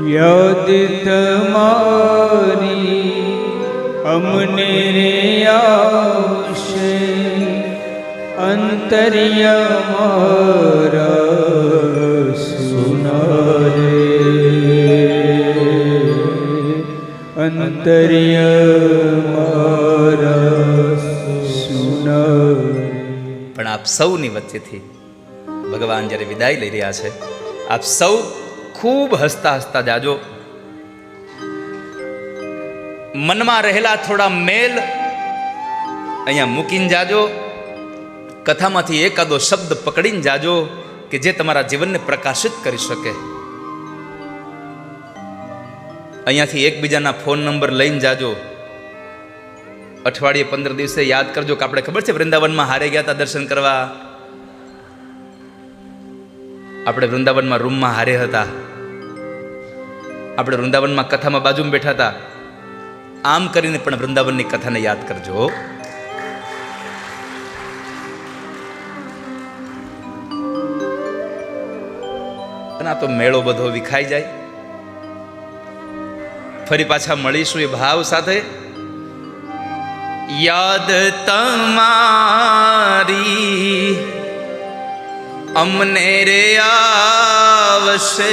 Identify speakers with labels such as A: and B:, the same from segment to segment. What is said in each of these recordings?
A: યાદ મારી, અમને રે આવશે. અંતરિય મારા સુનારે. અંતરિય મારા સુનારે.
B: પણ આપ સૌની વચ્ચેથી ભગવાન જ્યારે વિદાય લઈ રહ્યા છે, આપ સૌ ખૂબ હસતા હસતા જાજો. મનમાં રહેલા થોડા મેલ અહીંયા મૂકીને જાજો. કથામાંથી એકાદો શબ્દ પકડીને જાજો કે જે તમારા જીવનને પ્રકાશિત કરી શકે. અહીંયાથી એકબીજાના ફોન નંબર લઈને જાજો. અઠવાડિયે પંદર દિવસે યાદ કરજો કે આપણે ખબર છે વૃંદાવનમાં હારે ગયા હતા દર્શન કરવા? આપણે વૃંદાવનમાં રૂમમાં હારે હતા. આપણે વૃંદાવનમાં કથામાં બાજુમાં બેઠા હતા. આમ કરીને પણ વૃંદાવનની કથાને યાદ કરજો. ના તો મેળો બધો વિખાઈ જાય. ફરી પાછા મળીશું એ ભાવ સાથે. યાદ તમારી અમને રે આવશે.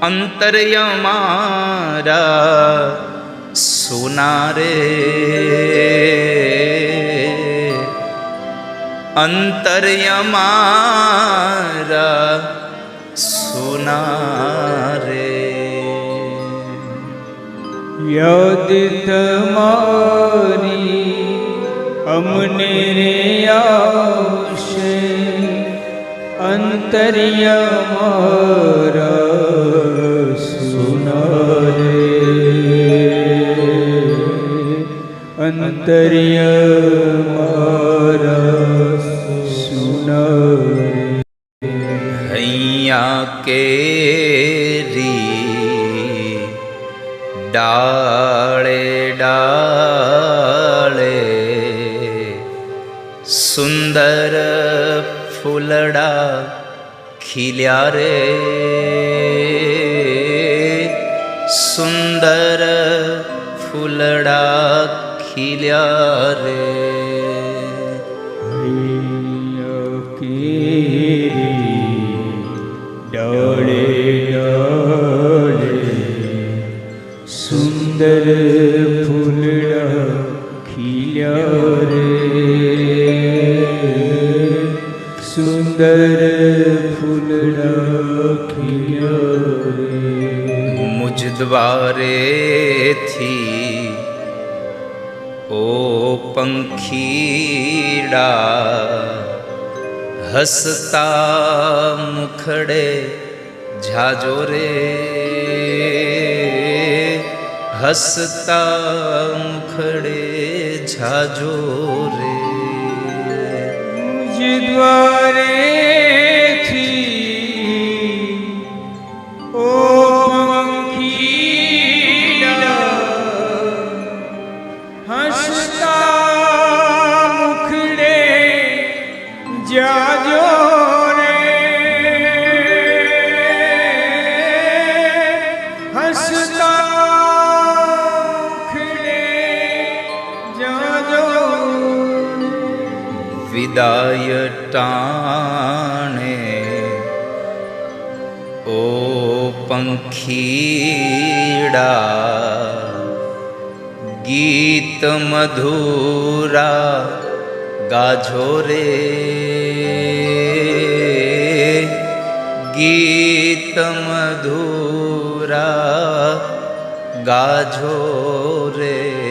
B: અંતર્ય મારા સુનારે અંતર્ય મારા સુનારે
A: યદિત મારી અમને રે આવશે અંતર્ય અંતર્ય મારા સુનારે.
B: હૈયા કેરી ડાળે ડાળે સુંદર ફૂલડા ખીલ્યા રે. સુંદર ફૂલડા ખીલ્યા રે.
A: સુંદર ફૂલડા ખીલ્યા રે. સુંદર ફૂલડા ખીલ્યા રે.
B: મુજ દ્વારેથી ઓ પંખીડા હસતા મુખડે જાજો રે. હસતા મુખડે જાજો રે.
A: મુજ
B: મધુરા ગાજો રે ગીત મધુરા ગાજો રે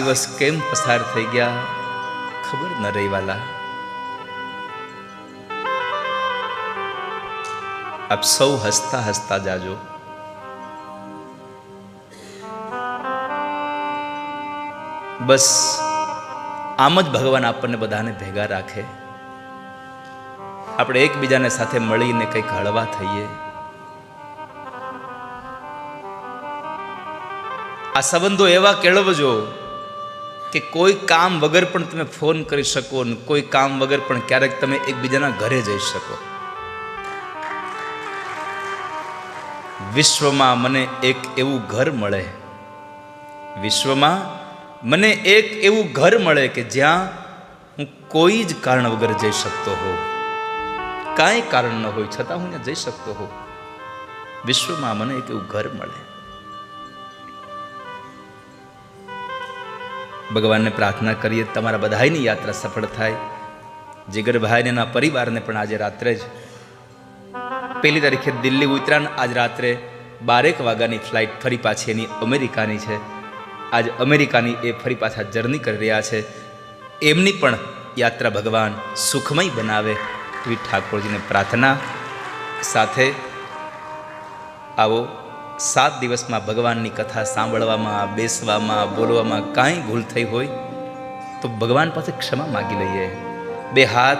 B: દિવસ કેમ પસાર થઈ ગયા, ખબર ન રહી વાલા. આપ સૌ હસતા હસતા જાજો. બસ, આમ જ ભગવાન આપણને બધાને ભેગા રાખે. આપણે એકબીજાને સાથે મળીને કંઈક હળવા થઈએ. આ સંબંધો એવા કેળવજો કે કોઈ કામ વગર પણ તમે ફોન કરી શકો અને કોઈ કામ વગર પણ ક્યારેક તમે એકબીજાના ઘરે જઈ શકો. વિશ્વમાં મને એક એવું ઘર મળે. વિશ્વમાં મને એક એવું ઘર મળે કે જ્યાં હું કોઈ જ કારણ વગર જઈ શકતો હોઉં. કાંઈ કારણ ન હોય, છતાં હું ત્યાં જઈ શકતો હોઉં. વિશ્વમાં મને એક એવું ઘર મળે. ભગવાનને પ્રાર્થના કરીએ, તમારા બધાની યાત્રા સફળ થાય. જીગરભાઈને એના પરિવારને પણ આજે રાત્રે જ. પહેલી તારીખે દિલ્હી ઉતરાણ આજ રાત્રે બારેક વાગ્યાની ફ્લાઇટ ફરી પાછી એની અમેરિકાની છે. આજ અમેરિકાની એ ફરી પાછા જર્ની કરી રહ્યા છે. એમની પણ યાત્રા ભગવાન સુખમય બનાવે એવી ઠાકોરજીને પ્રાર્થના સાથે આવો સાત દિવસમાં ભગવાનની કથા સાંભળવામાં, બેસવામાં, બોલવામાં કાંઈ ભૂલ થઈ હોય તો ભગવાન પાસે ક્ષમા માગી લઈએ. બે હાથ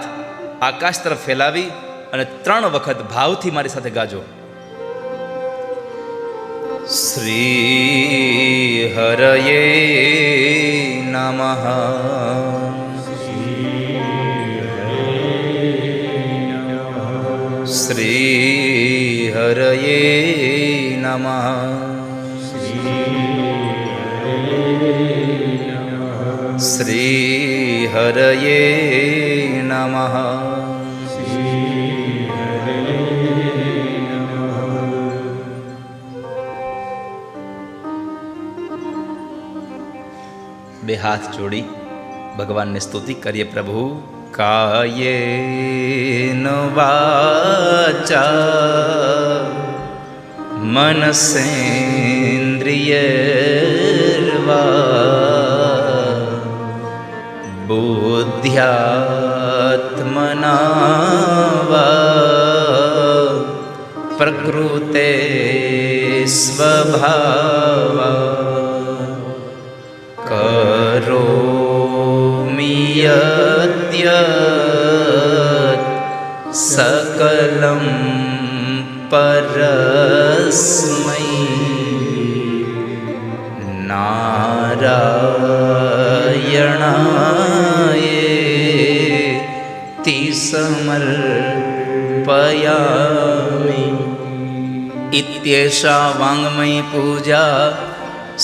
B: આકાશ તરફ ફેલાવી અને ત્રણ વખત ભાવથી મારી સાથે ગાજો. શ્રી હરયે નમઃ. શ્રી હરયે નમઃ શ્રી હરયે નમઃ બે હાથ જોડી ભગવાનને સ્તુતિ કરીએ પ્રભુ. કાયે વાચા मनसेन्द्रियर्वा बुद्ध्यात्मना वा प्रकृते स्वभावा करोमि यद्य सकलम् परस्मै नारायणायेति समर्पयामि इत्येषा वाङ्मयी पूजा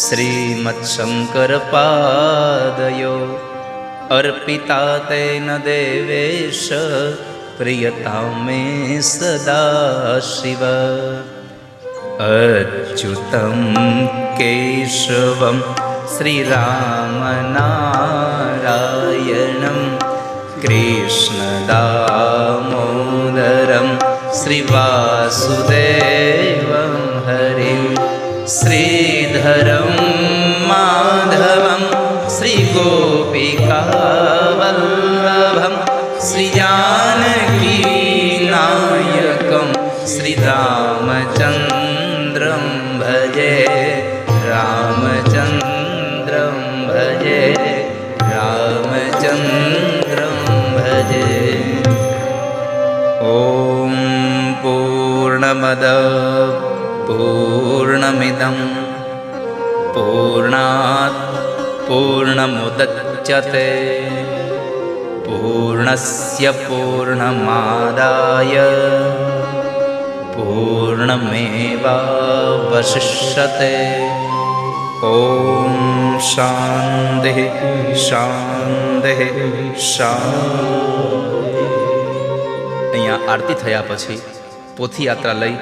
B: श्रीमत्शङ्करपादयो। अर्पिता तेन देवेश प्रियतां मे सदा शिव अच्युतं केशवं श्रीरामनारायणं कृष्णदामोदरं श्रीवासुदेवं हरिं श्रीधरं पूर्णमद पूर्णमिदं पूर्णात् पूर्णमुदच्यते पूर्णस्य पूर्णमादाय पूर्णमेवावशिष्यते ॐ शान्तिः શાંતિઃ શાંતિ અહીંયા આરતી થયા પછી પોથી યાત્રા લઈ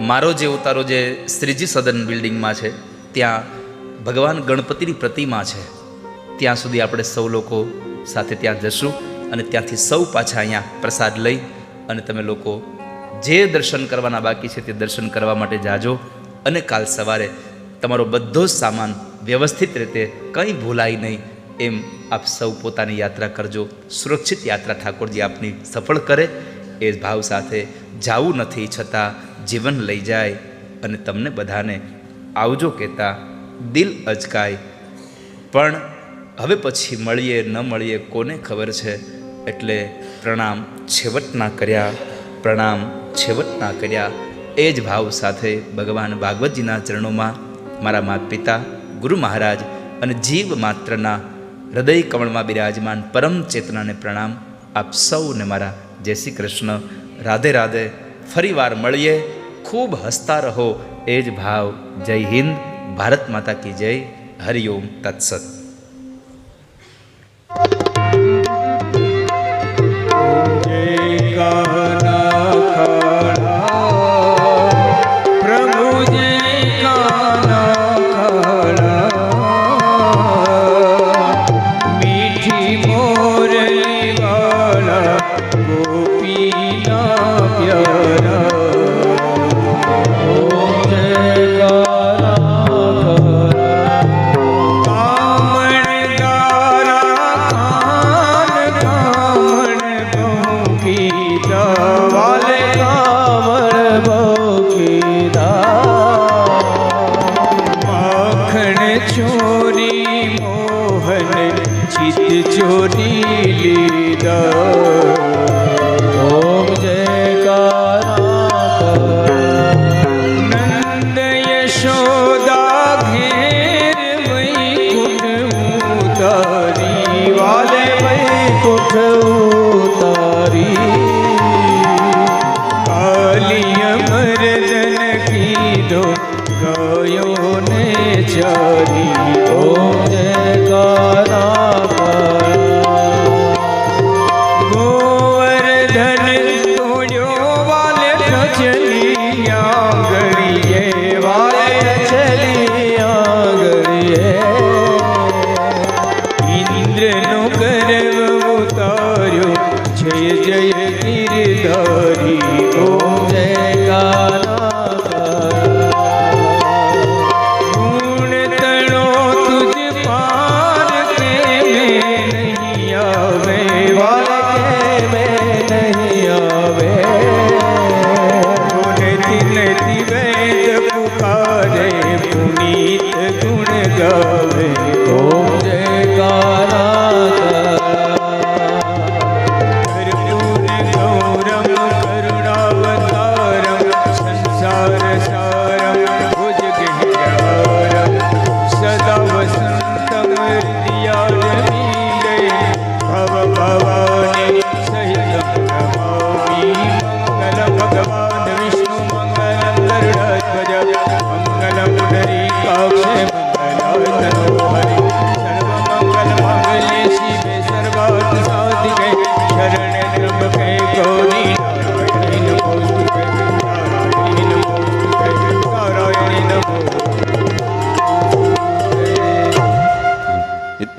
B: મારો જે ઉતારો જે શ્રીજી સદન બિલ્ડિંગમાં છે, ત્યાં ભગવાન ગણપતિની પ્રતિમા છે, ત્યાં સુધી આપણે સૌ લોકો સાથે ત્યાં જશું અને ત્યાંથી સૌ પાછા અહીંયા પ્રસાદ લઈ અને તમે લોકો જે દર્શન કરવાના બાકી છે તે દર્શન કરવા માટે જાજો અને કાલ સવારે તમારો બધો જ સામાન વ્યવસ્થિત રીતે કંઈ ભૂલાય નહીં એમ આપ સૌ પોતાની યાત્રા કરજો. સુરક્ષિત યાત્રા ઠાકોરજી આપની સફળ કરે એ ભાવ સાથે જાવું નથી છતાં જીવન લઈ જાય અને તમને બધાને આવજો કહેતા દિલ અચકાય પણ હવે પછી મળીએ ન મળીએ કોને ખબર છે? એટલે પ્રણામ છેવટના કર્યા, પ્રણામ છેવટના કર્યા. એ જ ભાવ સાથે ભગવાન ભાગવતજીના ચરણોમાં મારા માતા પિતા ગુરુ મહારાજ અને જીવ માત્રના હૃદય કમળમાં બિરાજમાન પરમ ચેતનાને પ્રણામ. આપ સૌને મારા જય શ્રી કૃષ્ણ. રાધે રાધે ફરીવાર મળીએ. ખૂબ હસતા રહો. એ જ ભાવ. જય હિન્દ. ભારત માતા કી જય. હરિઓમ તત્સત.
A: চরিলে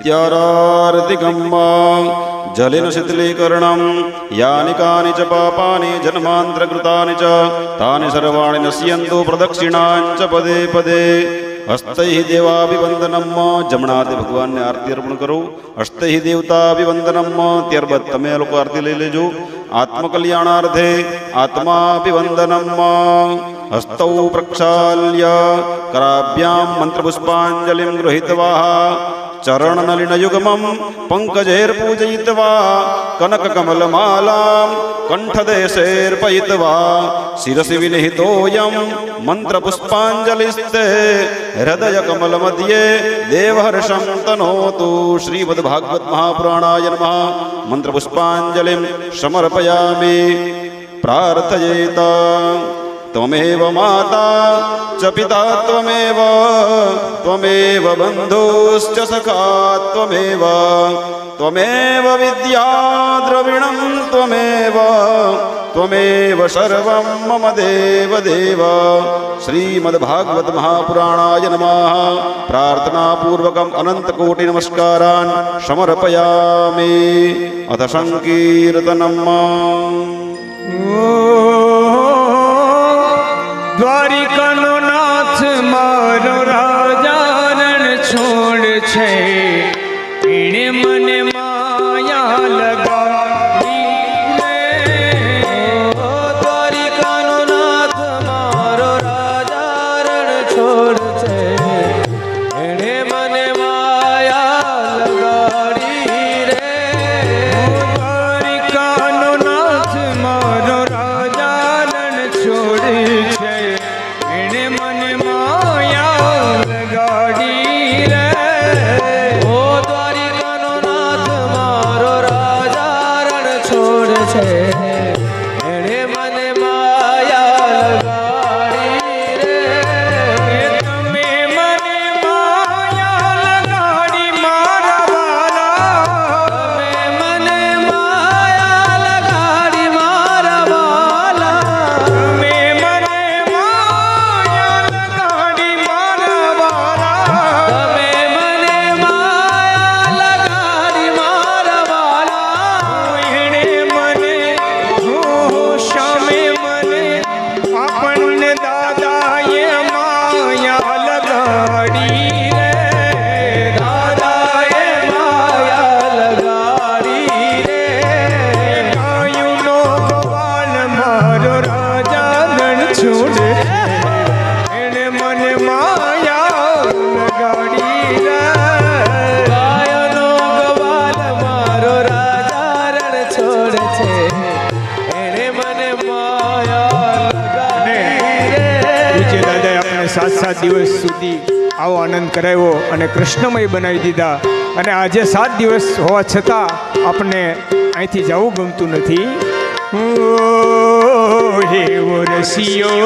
C: इत्यारार्तिकम्मा जलेन शीतलीकरणं यानि कानि च पापानि जन्मान्तरकृतानि च तानि सर्वाणि नश्यन्तु प्रदक्षिणाञ्च पदे पदे હસ્તૈ દેવાભિવંદનમ જમણાથી ભગવાનને આરતી અર્પણ કરો હસ્તૈ દેવતાભિવંદનમ ત્યારબાદ તમે લોકો આરતી લઈ લેજો આત્મકલ્યાણાર્થે આત્માભિવંદનમ હસ્તૌ પ્રક્ષાલ્ય કરાભ્યામ મંત્રપુષ્પાંજલિં ગૃહીત્વા ચરણનલિનયુગમં પંકજૈર્પૂજયિત્વા કનકકમલમાલાં કંઠદેશૈર્પયિત્વા શિરસि વિનિહિતોયં મંત્રપુષ્પાંજલિસ્તે હૃદયકમલમધ્યે દેવહર્ષં તનોતુ શ્રીમદ્ભાગવત મહાપુરાણાય નમઃ મંત્રપુષ્પાંજલિં સમર્પયામિ પ્રાર્થયેતા त्वमेव माता च पिता त्वमेव त्वमेव बन्धुश्च सखा त्वमेव त्वमेव विद्या द्रविणं त्वमेव त्वमेव सर्वं मम देव देव श्रीमद्भागवत महापुराणाय नमः प्रार्थनापूर्वकम् अनन्तकोटिनमस्कारान् समर्पयामि अथ सङ्कीर्तनम्
A: દ્વારિકાનો નાથ મારો રાજારણ છોડ છે એણે મને દિવસ સુધી આવો આનંદ કરાવ્યો અને કૃષ્ણમય બનાવી દીધા. અને આજે સાત દિવસ હોવા છતાં આપણને અહીંથી જવું ગમતું નથી. રસિયો